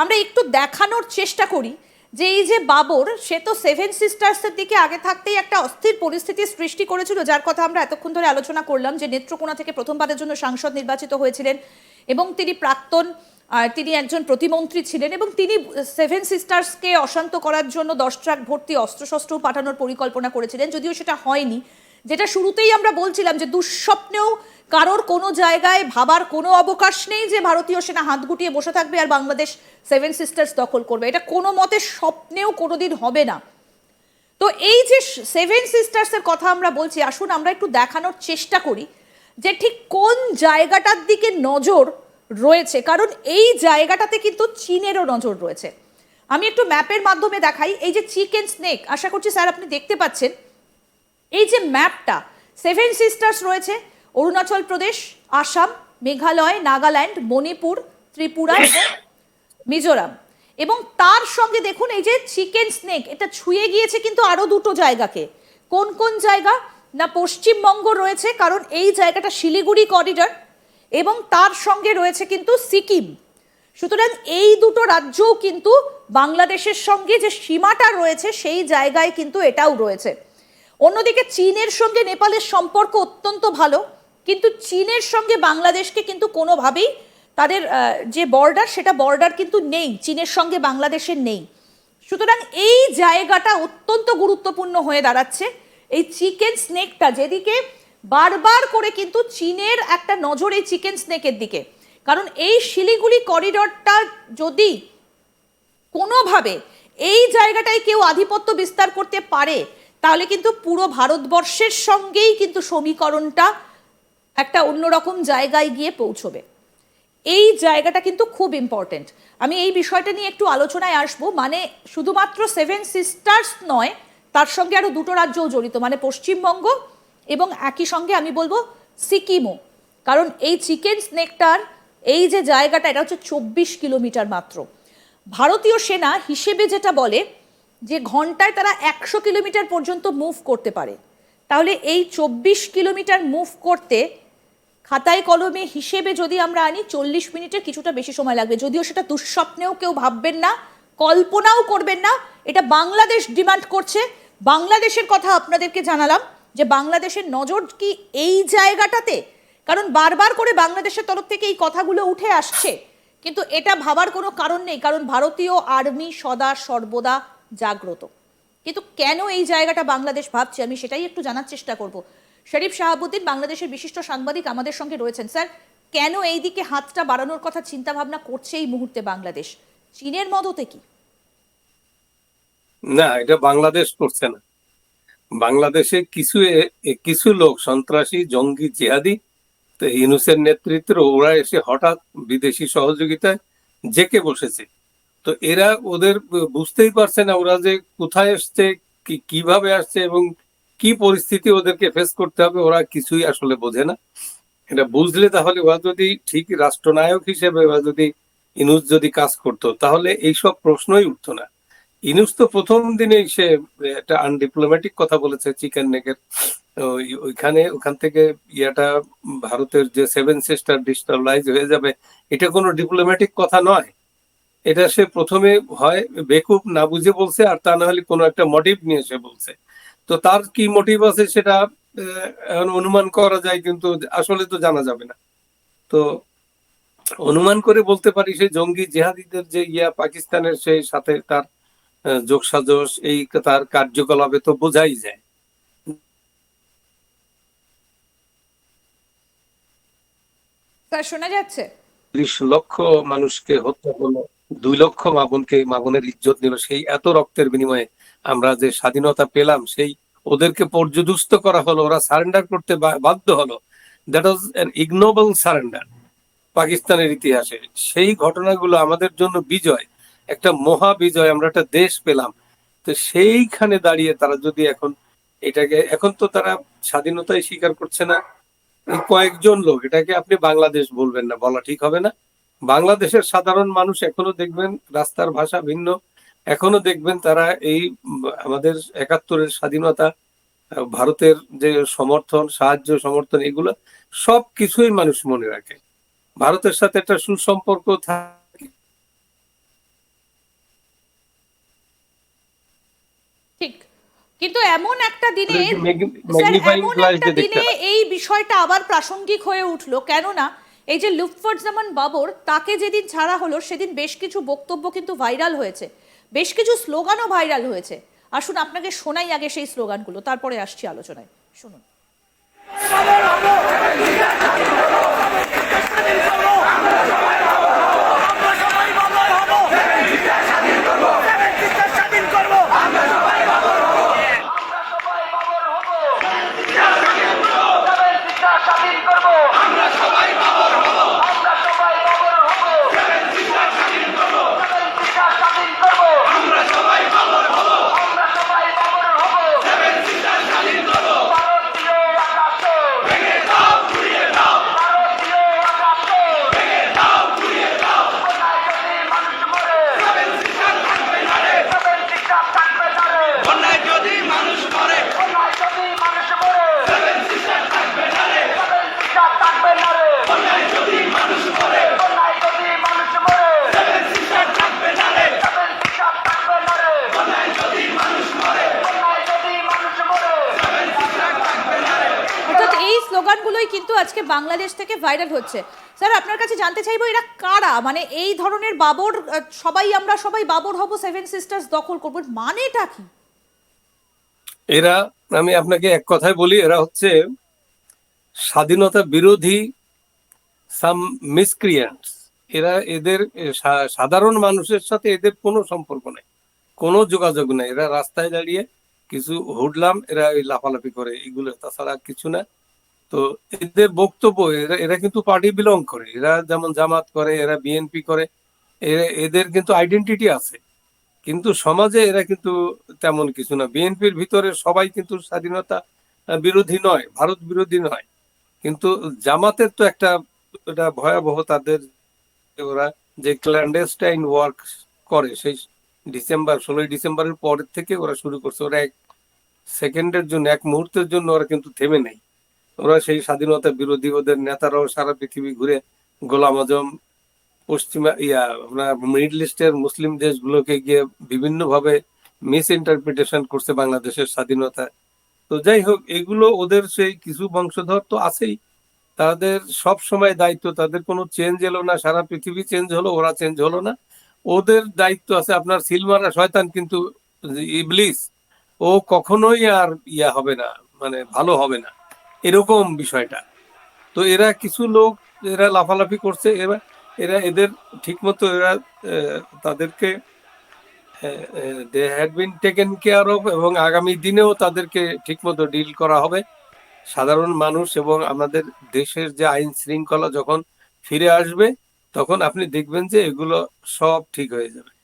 আমরা একটু দেখানোর চেষ্টা করি যে এই যে বাবর, সে তো সেভেন সিস্টার্সের দিকে আগে থাকতেই একটা অস্থির পরিস্থিতির সৃষ্টি করেছিল, যার কথা আমরা এতক্ষণ ধরে আলোচনা করলাম যে নেত্রকোনা থেকে প্রথমবারের জন্য সাংসদ নির্বাচিত হয়েছিলেন এবং তিনি প্রাক্তন তিনি একজন প্রতিমন্ত্রী ছিলেন এবং তিনি সেভেন সিস্টার্সকে অশান্ত করার জন্য দশ ট্রাক ভর্তি অস্ত্রশস্ত্র পাঠানোর পরিকল্পনা করেছিলেন, যদিও সেটা হয়নি। যেটা শুরুতেই আমরা বলছিলাম যে দুঃস্বপ্নেও কারোর কোনো জায়গায় ভাবার কোনো অবকাশ নেই যে ভারতীয় সেনা হাত গুটিয়ে বসে থাকবে আর বাংলাদেশ সেভেন সিস্টার্স দখল করবে। এটা কোনো মতে স্বপ্নেও কোনোদিন হবে না। তো এই যে সেভেন সিস্টার্সের কথা আমরা বলছি, আসুন আমরা একটু দেখানোর চেষ্টা করি যে ঠিক কোন জায়গাটার দিকে নজর রয়েছে। কারণ এই জায়গাটাতে কিন্তু চীনেরও নজর রয়েছে। আমি একটু ম্যাপের মাধ্যমে দেখাই। এই যে চিকেন স্নেক, আশা করছি স্যার আপনি দেখতে পাচ্ছেন। এই যে ম্যাপটা সেভেন সিস্টার্স রয়েছে, অরুণাচল প্রদেশ, আসাম, মেঘালয়, নাগাল্যান্ড, মণিপুর, ত্রিপুরা মিজোরাম। এবং তার সঙ্গে দেখুন, এই যে চিকেন স্নেক এটা ছুঁয়ে গিয়েছে কিন্তু আরও দুটো জায়গাকে। কোন কোন জায়গা? না, পশ্চিমবঙ্গ রয়েছে, কারণ এই জায়গাটা শিলিগুড়ি করিডর এবং তার সঙ্গে রয়েছে কিন্তু সিকিম। সুতরাং এই দুটো রাজ্যও কিন্তু বাংলাদেশের সঙ্গে যে সীমাটা রয়েছে, সেই জায়গায় কিন্তু এটাও রয়েছে। অন্যদিকে চীনের সঙ্গে নেপালের সম্পর্ক অত্যন্ত ভালো, কিন্তু চীনের সঙ্গে বাংলাদেশকে কিন্তু কোনোভাবেই তাদের যে বর্ডার সেটা বর্ডার কিন্তু নেই, চীনের সঙ্গে বাংলাদেশের নেই। সুতরাং এই জায়গাটা অত্যন্ত গুরুত্বপূর্ণ হয়ে দাঁড়াচ্ছে। এই চিকেন স্নেকটা যেদিকে বারবার করে কিন্তু চীনের একটা নজর এই চিকেন স্নেকের দিকে। কারণ এই শিলিগুড়ি করিডরটা যদি কোনোভাবে এই জায়গাটায় কেউ আধিপত্য বিস্তার করতে পারে তাহলে কিন্তু পুরো ভারতবর্ষের সঙ্গেই কিন্তু সমীকরণটা একটা অন্যরকম জায়গায় গিয়ে পৌঁছবে। এই জায়গাটা কিন্তু খুব ইম্পর্টেন্ট আমি এই বিষয়টা নিয়ে একটু আলোচনায় আসব। মানে শুধুমাত্র সেভেন সিস্টার্স নয়, তার সঙ্গে আরও দুটো রাজ্যও জড়িত মানে পশ্চিমবঙ্গ এবং একই সঙ্গে আমি বলব সিকিমও। কারণ এই চিকেন স্নেকটার এই যে জায়গাটা, এটা হচ্ছে চব্বিশ কিলোমিটার মাত্র। ভারতীয় সেনা হিসেবে যেটা বলে যে ঘন্টায় তারা একশো কিলোমিটার পর্যন্ত মুভ করতে পারে। তাহলে এই চব্বিশ কিলোমিটার মুভ করতে খাতায় কলমে হিসেবে যদি আমরা আনি, চল্লিশ মিনিটের কিছুটা বেশি সময় লাগবে। যদিও সেটা দুঃস্বপ্নেও কেউ ভাববেন না, কল্পনাও করবেন না। এটা বাংলাদেশ ডিমান্ড করছে। বাংলাদেশের কথা আপনাদেরকে জানালাম যে বাংলাদেশের নজর কি এই জায়গাটাতে? কারণ বারবার করে বাংলাদেশের তরফ থেকে এই কথাগুলো উঠে আসছে। কিন্তু এটা ভাবার কোনো কারণ নেই। কারণ ভারতীয় আর্মি সদা সর্বদা জাগ্রত। কিন্তু কেন এই জায়গাটা বাংলাদেশ ভাবছে? আমি সেটাই একটু জানার চেষ্টা করব। শরীফ শাহাবুদ্দিন বাংলাদেশের বিশিষ্ট সাংবাদিক আমাদের সঙ্গে রয়েছেন। স্যার, কেন এই দিকে হাতটা বাড়ানোর কথা চিন্তা ভাবনা করছে এই মুহূর্তে বাংলাদেশ? চীনের মদতে কি? না, এটা বাংলাদেশ করছে না। বাংলাদেশে কিছু কিছু লোক, সন্ত্রাসী, জঙ্গি, জিহাদি, তো ইউনুসের নেতৃত্বে ওরা এসে হঠাৎ বিদেশি সহযোগিতায় জেকে বসেছে। তো এরা ওদের বুঝতেই পারছে না ওরা যে কোথায় আসছে কীভাবে আসছে এবং কি পরিস্থিতি ওদেরকে ফেস করতে হবে, ওরা কিছুই আসলে বোঝে না। এটা বুঝলে তাহলে ওরা যদি ঠিক রাষ্ট্রনায়ক হিসেবে ওরা যদি ইনুস যদি কাজ করতো, তাহলে এইসব প্রশ্নই উঠতো না। ইনুস তো প্রথম দিনেই সে একটা আনডিপ্লোম্যাটিক কথা বলেছে চিকেন নেকের। ওই- ওইখানে, ওখান থেকে ইয়াটা ভারতের যে সেভেন সিস্টার ডিস্টাবলাইজ হয়ে যাবে, এটা কোনো ডিপ্লোম্যাটিক কথা নয়। এটা সে প্রথমে হয় বেকুব না বুঝে বলছে আর তা না হলে কোনো একটা মোটিভ নিয়ে সে বলছে। তো তার কি মোটিভ আছে সেটা এখন অনুমান করা যায় কিন্তু আসলে তো জানা যাবে না। তো অনুমান করে বলতে পারি সেই জঙ্গি জেহাদিদের যে ইয়া পাকিস্তানের সেই সাথে তার আহ, যোগসাজশ এই তার কার্যকলাপে তো বোঝাই যায়। শোনা যাচ্ছে? ত্রিশ লক্ষ মানুষকে হত্যা করল। দুই লক্ষ মামুনকে মামুনের ইজ্জত নিল। সেই এত রক্তের বিনিময়ে আমরা যে স্বাধীনতা পেলাম, সেই ওদেরকে পর্যদুস্ত করা হলো, ওরা সারেন্ডার করতে বাধ্য হলো। That was an ignoble surrender পাকিস্তানের ইতিহাসে। সেই ঘটনাগুলো আমাদের জন্য বিজয়, একটা মহা বিজয়, আমরা একটা দেশ পেলাম। তো সেইখানে দাঁড়িয়ে তারা যদি এখন এটাকে, এখন তো তারা স্বাধীনতাই স্বীকার করছে না। কয়েকজন লোক, এটাকে আপনি বাংলাদেশ বলবেন না, বলা ঠিক হবে না? বাংলাদেশের সাধারণ মানুষ এখনও দেখবেন রাস্তার ভাষা ভিন্ন। এখনও দেখবেন তারা এই আমাদের একাত্তরের স্বাধীনতা ভারতের যে সমর্থন সাহায্য সমর্থন এগুলো সব কিছুই মানুষ মনে রাখে। ভারতের সাথে একটা সুসম্পর্ক থাকে। ঠিক। কিন্তু এমন একটা দিনে এমন একটা দিনে এই বিষয়টা আবার প্রাসঙ্গিক হয়ে উঠল। কেননা এই যে লুৎফরজামান বাবর, তাকে যেদিন ছাড়া হলো, সেদিন বেশ কিছু বক্তব্য কিন্তু ভাইরাল হয়েছে। বেশ কিছু স্লোগানও ভাইরাল হয়েছে। আসুন আপনাকে শোনাই আগে সেই স্লোগানগুলো, তারপরে আসছি আলোচনায়। শুনুন স্বাধীন করব স্বাধীন করব আমরা সবাই বাবর হব আমরা সবাই বাবর হব স্বাধীন করব আমরা সবাই বাবর হব আমরা সবাই বাবর হব ভারতীয় আকাশে ভেঙে দাও ঘুরিয়ে দাও ভারতীয় আকাশে ভেঙে দাও ঘুরিয়ে দাও কোথায় যদি মানুষ মরে সেভেন সিস্টার থাকবে না রে সেভেন সিস্টার থাকবে না রে অন্যায় যদি মানুষ মরে কোথায় যদি মানুষ মরে সেভেন সিস্টার থাকবে না রে সেভেন সিস্টার থাকবে না রে অন্যায় যদি মানুষ মরে কোথায় যদি মানুষ মরে সেভেন সিস্টার থাকবে না রে সেভেন সিস্টার থাকবে না রে অন্যায় যদি মানুষ মরে কোথায় যদি মানুষ মরে সেভেন সিস্টার থাকবে না রে অর্থাৎ এই স্লোগানগুলোই কিন্তু আজকে বাংলাদেশ থেকে ভাইরাল হচ্ছে। স্যার, আপনার কাছে জানতে চাইব, এরা কারা? মানে এই ধরনের বাবর সবাই আমরা সবাই বাবর হব সেভেন সিস্টার্স দখল করব মানেটা কি? এরা, আমি আপনাকে এক কথায় বলি, এরা হচ্ছে স্বাধীনতা বিরোধী সাম মিসক্রিয়েন্টস এরা এদের সাধারণ মানুষের সাথে এদের কোনো সম্পর্ক নেই, কোনো যোগাযোগ নেই। এরা রাস্তায় দাঁড়িয়ে কিছু হুডলাম, এরা ওই লাফালাফি করে, এগুলো তাছাড়া কিছু না। তো এদের বক্তব্য, এরা এরা কিন্তু পার্টি বিলং করে। এরা যেমন জামাত করে, এরা বিএনপি করে এদের কিন্তু আইডেন্টিটি আছে। কিন্তু সমাজে এরা কিন্তু তেমন কিছু না। বিএনপির ভিতরে সবাই কিন্তু স্বাধীনতা বিরোধী নয়, ভারত বিরোধী নয়। কিন্তু জামাতের তো একটা এটা ভয়াবহ তাদের ওরা যে ক্ল্যান্ডেস্টাইন ওয়ার্ক করে, সেই ডিসেম্বর, ষোলোই ডিসেম্বরের পরের থেকে ওরা শুরু করছে। ওরা এক সেকেন্ডের জন্য, এক মুহূর্তের জন্য ওরা কিন্তু থেমে নেই। ওরা সেই স্বাধীনতা বিরোধী ওদের নেতারাও সারা পৃথিবী ঘুরে গোলাম আজম, পশ্চিমা, ইয়া, আপনার মিডল ইস্টের মুসলিম দেশগুলোকে গিয়ে বিভিন্ন ভাবে মিস ইন্টারপ্রিটেশন করছে বাংলাদেশের স্বাধীনতা। তো যাই হোক, এগুলো ওদের সেই কিছু বংশধর তো আছেই। তাদের সব সময় দায়িত্ব, তাদের কোনো চেঞ্জ এলো না, সারা পৃথিবী চেঞ্জ হলো, ওরা চেঞ্জ হলো না। ওদের দায়িত্ব আছে আপনার সিলমারা শয়তান, কিন্তু ইবলিস, ও কখনোই আর ইয়া হবে না মানে ভালো হবে না। এরকম বিষয়টা। তো এরা কিছু লোক এরা লাফালাফি করছে এরা এরা এদের ঠিকমতো এরা তাদেরকে they had been taken care of এবং আগামী দিনেও তাদেরকে ঠিকমতো ডিল করা হবে। সাধারণ মানুষ এবং আমাদের দেশের যে আইন শৃঙ্খলা যখন ফিরে আসবে, তখন আপনি দেখবেন যে এগুলো সব ঠিক হয়ে যাবে।